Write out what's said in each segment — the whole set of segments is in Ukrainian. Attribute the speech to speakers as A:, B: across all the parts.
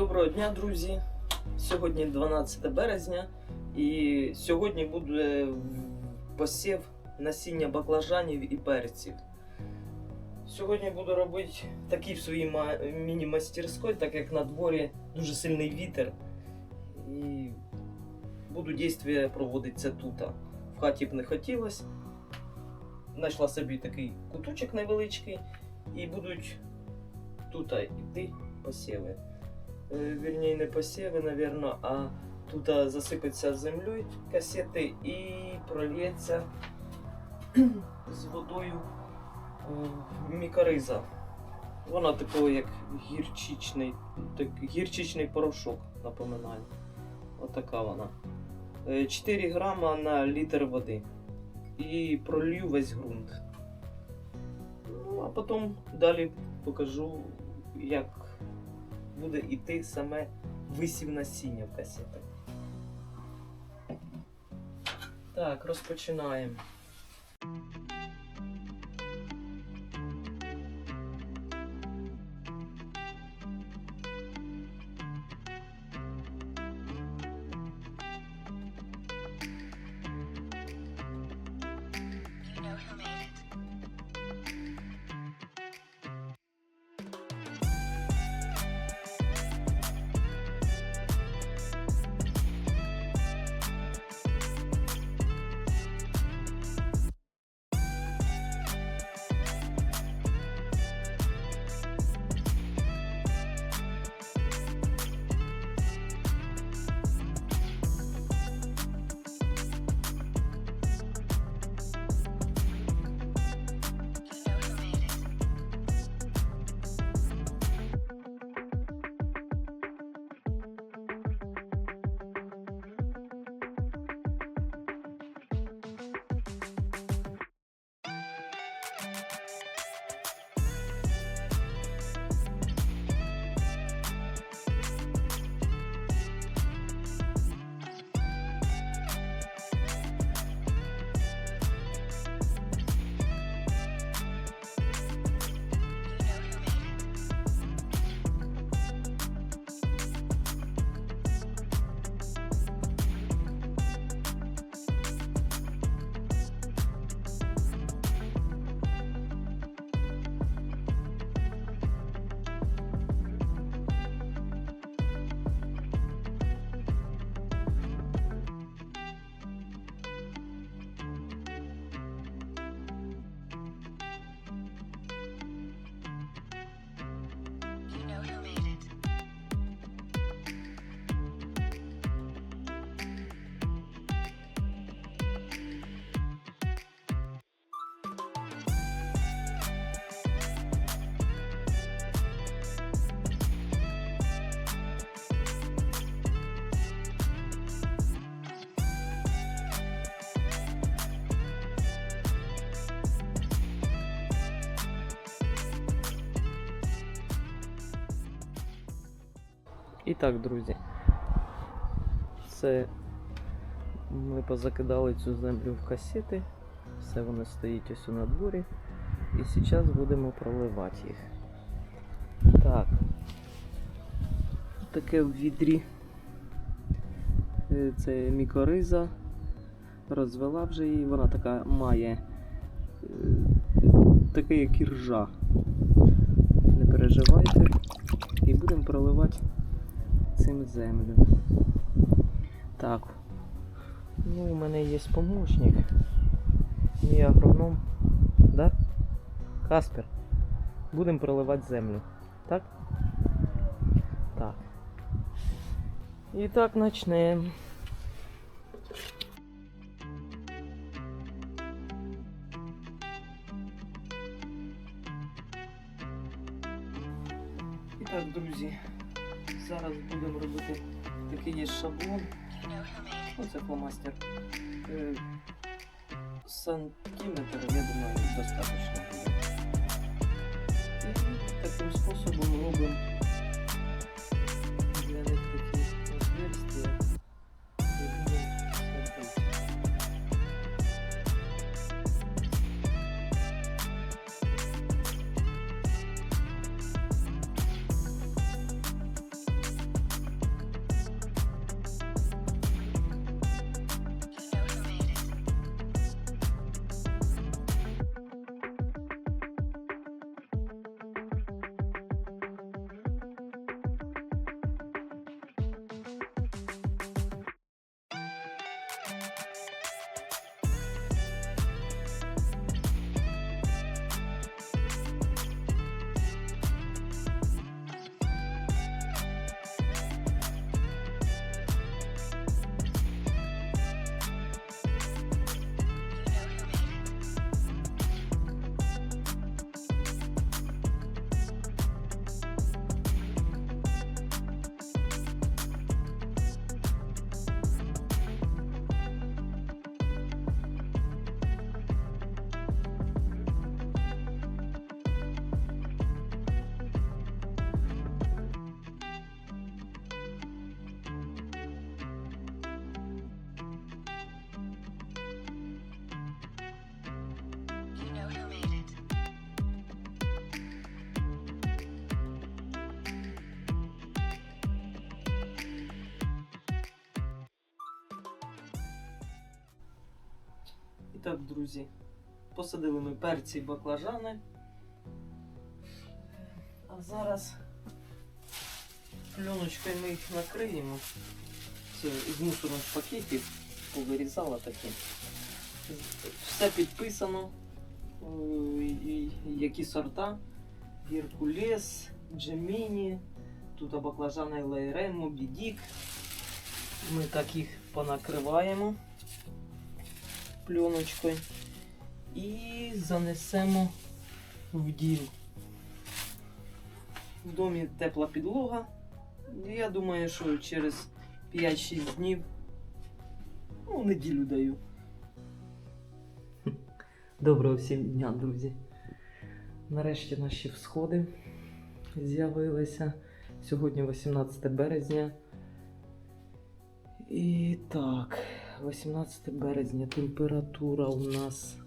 A: Доброго дня, друзі! Сьогодні 12 березня, і сьогодні буде посів насіння баклажанів і перців. Сьогодні буду робити такий в своїй міні-мастерській, так як на дворі дуже сильний вітер. І буду дійствія проводити це тут. В хаті б не хотілося. Знайшла собі такий куточок невеличкий і будуть тут йти посіви. Е, не посіви, напевно, а тут а, засипеться землею касети і прольється з водою е, мікориза. Вона такого як гірчичний, так, гірчичний порошок напоминає. Отака вона. Е, 4 грама на літр води. І пролью весь ґрунт. Ну, а потім далі покажу, як буде йти саме висів насіння в касетах. Так, розпочинаємо. І так, друзі. Це ми позакидали цю землю в касети. Все воно стоїть ось на дворі. І зараз будемо проливати їх. Так. Таке в відрі. Е, Це мікориза. Розвела вже її, вона така має е, таке як іржа. Не переживайте. І будемо проливати цим землю. Так. Ну, у мене є помощник. Мій агроном. Да? Каспер. Будемо проливати землю. Так? Так. І так почнемо. Шаблон. Оце фломастер. Е, Сантиметр, я думаю, достаточно. І таким способом робимо так, друзі, посадили ми перці і баклажани. А зараз пленочкою ми їх накриємо. Це з мусорних пакетів повирізала такі. Все підписано. е, і- і Які сорта. Геркулес, Джеміні, тут баклажани Лейре, Мобідік. Ми так їх понакриваємо пленочкою і занесемо в дім. В домі тепла підлога. Я думаю, що через 5-6 днів, ну, неділю даю. Доброго всім дня, друзі. Нарешті наші всходи з'явилися. Сьогодні 18 березня. І так, 18 березня температура у нас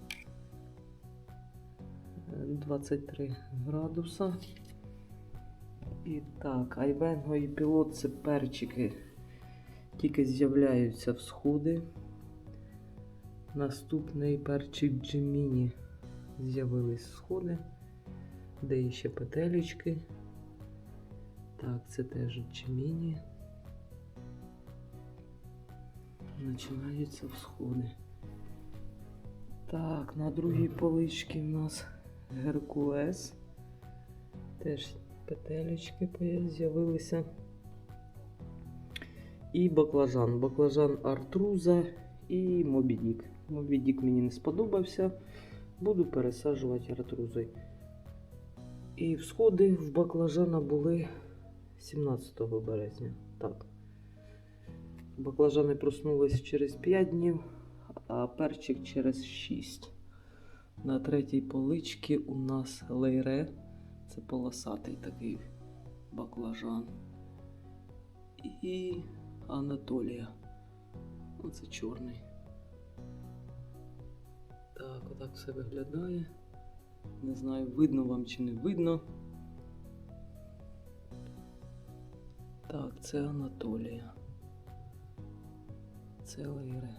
A: е, 23 градуса. І так, айвенго і пілот це перчики. Тільки з'являються всходи. Наступний перчик Джеміні. З'явились сходи. Де є ще петелечки. Так, це теж Джеміні. Починаються всходи. Так, на другій поличці в нас Геркулес. Теж петелечки з'явилися. І баклажан. Баклажан Артруза і Мобідік. Мобідік мені не сподобався. Буду пересаджувати артрузою. І всходи в баклажана були 17 березня. Так. Баклажани проснулись через 5 днів, а перчик через 6. На третій поличці у нас лейре. Це полосатий такий баклажан. І Анатолія. Оце чорний. Так, отак все виглядає. Не знаю, видно вам чи не видно. Так, це Анатолія. Це Лейре.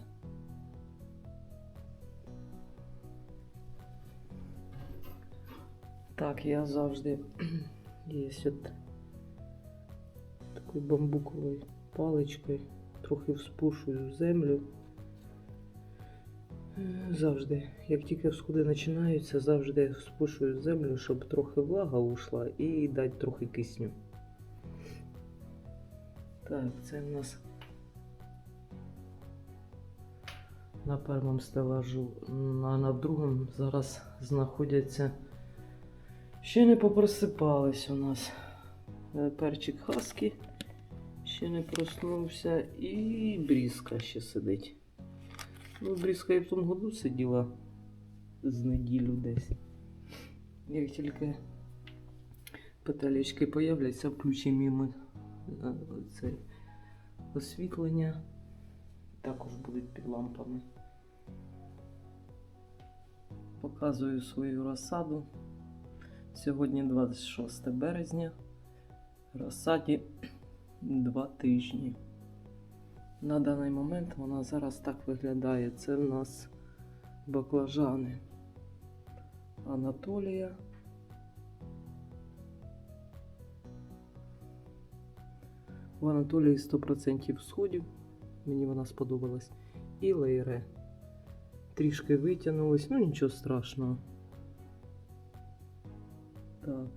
A: Так, я завжди є от такою бамбуковою паличкою, трохи вспушую землю. Завжди, як тільки всходи починаються, завжди спушую землю, щоб трохи влага ушла і дати трохи кисню. Так, це в нас на першому стелажу, а на другому зараз знаходяться. Ще не попросипались у нас. Е, Перчик хаски ще не проснувся і брізка ще сидить. Ну, брізка і в тому году сиділа з неділю десь. Як тільки петелечки появляться, включимо ми е, це освітлення. Також будуть під лампами. Показую свою розсаду. Сьогодні 26 березня. Розсаді 2 тижні. На даний момент вона зараз так виглядає. Це в нас баклажани Анатолія. В Анатолії 100% сходів. Мені вона сподобалась. І лейре. Трішки витягнулись, ну нічого страшного. Так.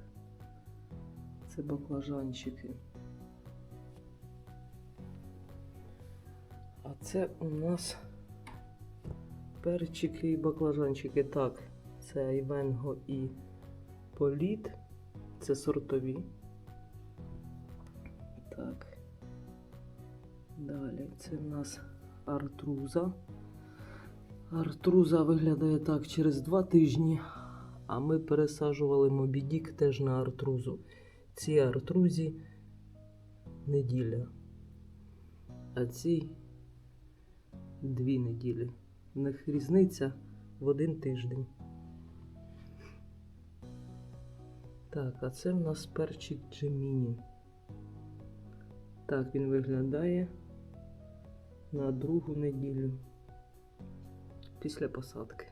A: Це баклажанчики. А це у нас перчики і баклажанчики. Так, це Айвенго і Політ. Це сортові. Так. Далі це в нас артруза. Артруза виглядає так через два тижні. А ми пересаджували Мобідік теж на артрузу. Ці артрузі неділя. А ці дві неділі. У них різниця в один тиждень. Так, а це в нас перчик Джеміні. Так він виглядає на другу неділю. після посадки.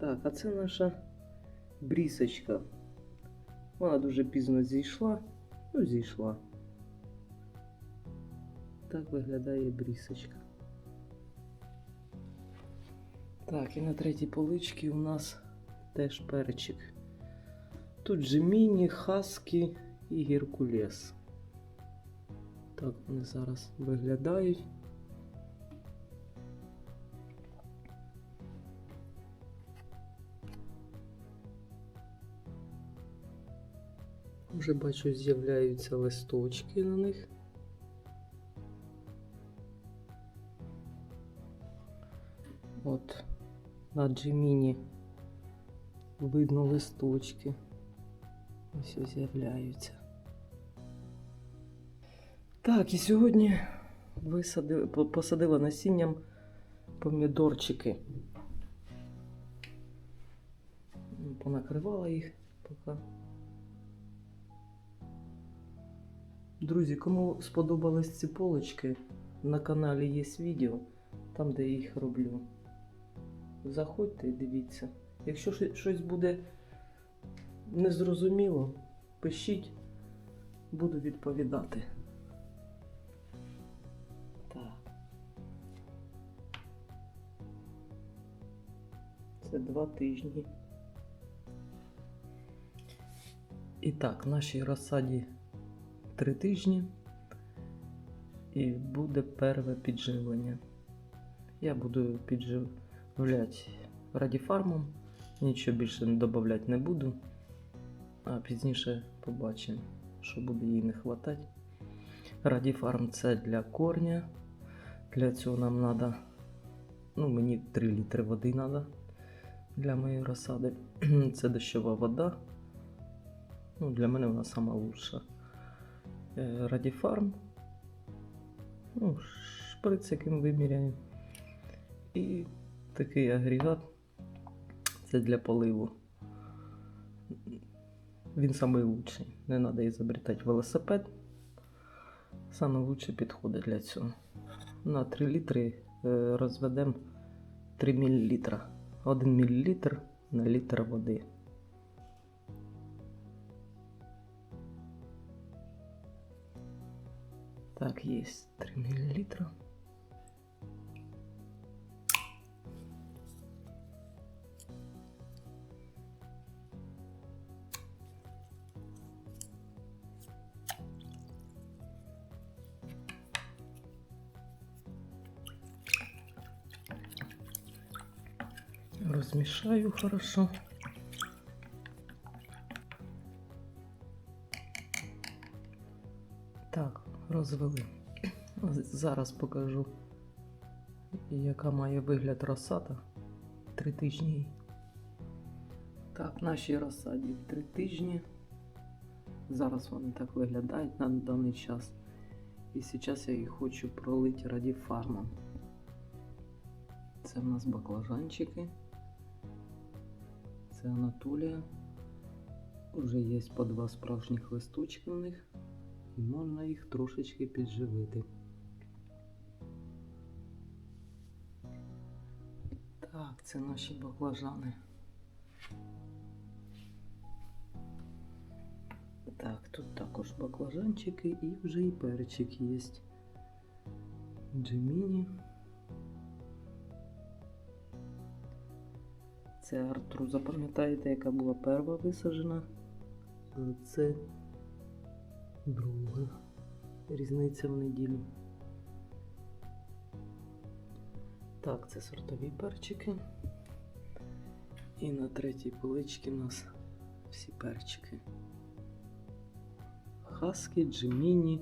A: Так, а це наша брісочка. Вона дуже пізно зійшла. Ну, зійшла. Так виглядає брісочка. Так, і на третій поличці у нас теж перчик. Тут же міні, хаски і геркулес. Так вони зараз виглядають. Вже бачу, з'являються листочки на них. От на Джиміні видно листочки. Ось з'являються. Так, і сьогодні висадили, посадила насінням помідорчики. Ну, Понакривала їх поки. Друзі, кому сподобались ці полочки, на каналі є відео, там де я їх роблю. Заходьте і дивіться. Якщо щось буде незрозуміло, пишіть, буду відповідати. Два тижні. І так, нашій розсаді три тижні і буде перве підживлення. Я буду підживляти радіфармом, нічого більше додавати не буду, а пізніше побачимо, що буде їй не вистачати. Радіфарм це для корня. Для цього нам треба, ну мені 3 літри води треба для моєї розсади. Це дощова вода. Ну, для мене вона сама лучша. Е, Радіфарм. Ну, шприц, яким виміряємо. І такий агрегат. Це для поливу. Він самий Не треба ізобретати велосипед. Лучше підходить для цього. На 3 літри е, розведемо 3 мл. 1 мл на літр води. Так, есть 3 миллилитра. Размешаю хорошо. Так, розвели. Зараз покажу, яка має вигляд розсада. Три тижні. Так, нашій розсаді три тижні. Зараз вони так виглядають на даний час. І зараз я їх хочу пролити раді радіфармом. Це в нас баклажанчики. Це Анатолія. Уже є по два справжніх листочки в них і можна їх трошечки підживити. Так, це наші баклажани. Так, тут також баклажанчики і вже і перчик є. Джеміні. Це артруза, пам'ятаєте, яка була перша висаджена? А Це друга. Різниця в неділю. Так, це сортові перчики. І на третій поличці у нас всі перчики. Хаски, Джеміні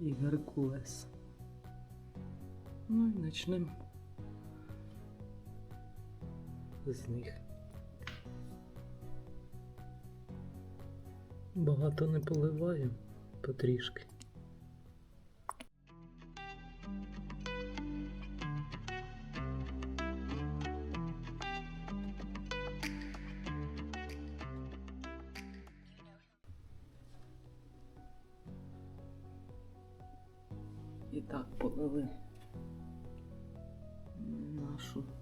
A: і Геркулес. Ну і почнемо з них. Багато не поливаю, потрішки. І так полили.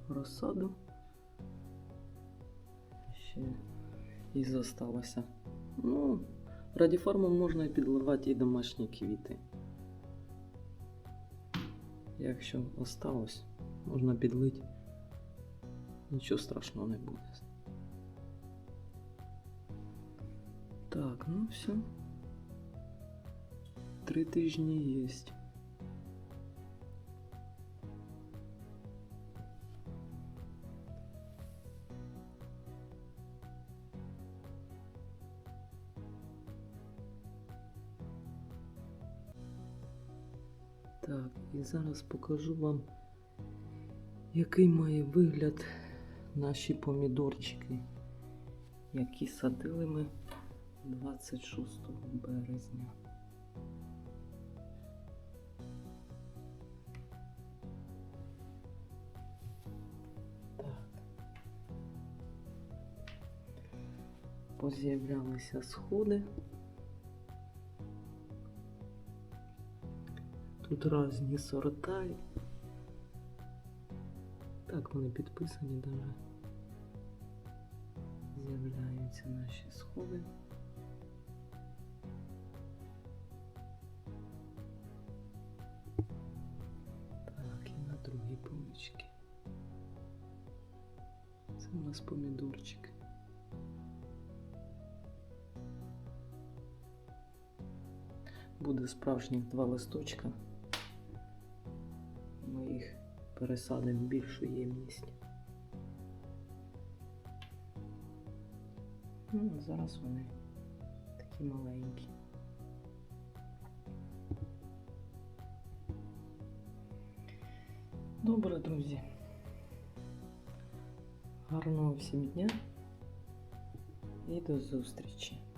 A: розсаду. Ще і зосталося. Ну, радіформом можна і підливати і домашні квіти. Якщо осталось, можна підлити. Нічого страшного не буде. Так, ну все. Три тижні єсть. Зараз покажу вам, який має вигляд наші помідорчики, які садили ми 26 березня. Поз'являлися сходи. Тут різні сорта. Так, вони підписані даже. З'являються наші сходи. Так, і на другій поличці. Це у нас помідорчик. Буде справжніх два листочка. Пересадимо більшу ємність. Ну, а зараз вони такі маленькі. Добре, друзі. Гарного всім дня і до зустрічі.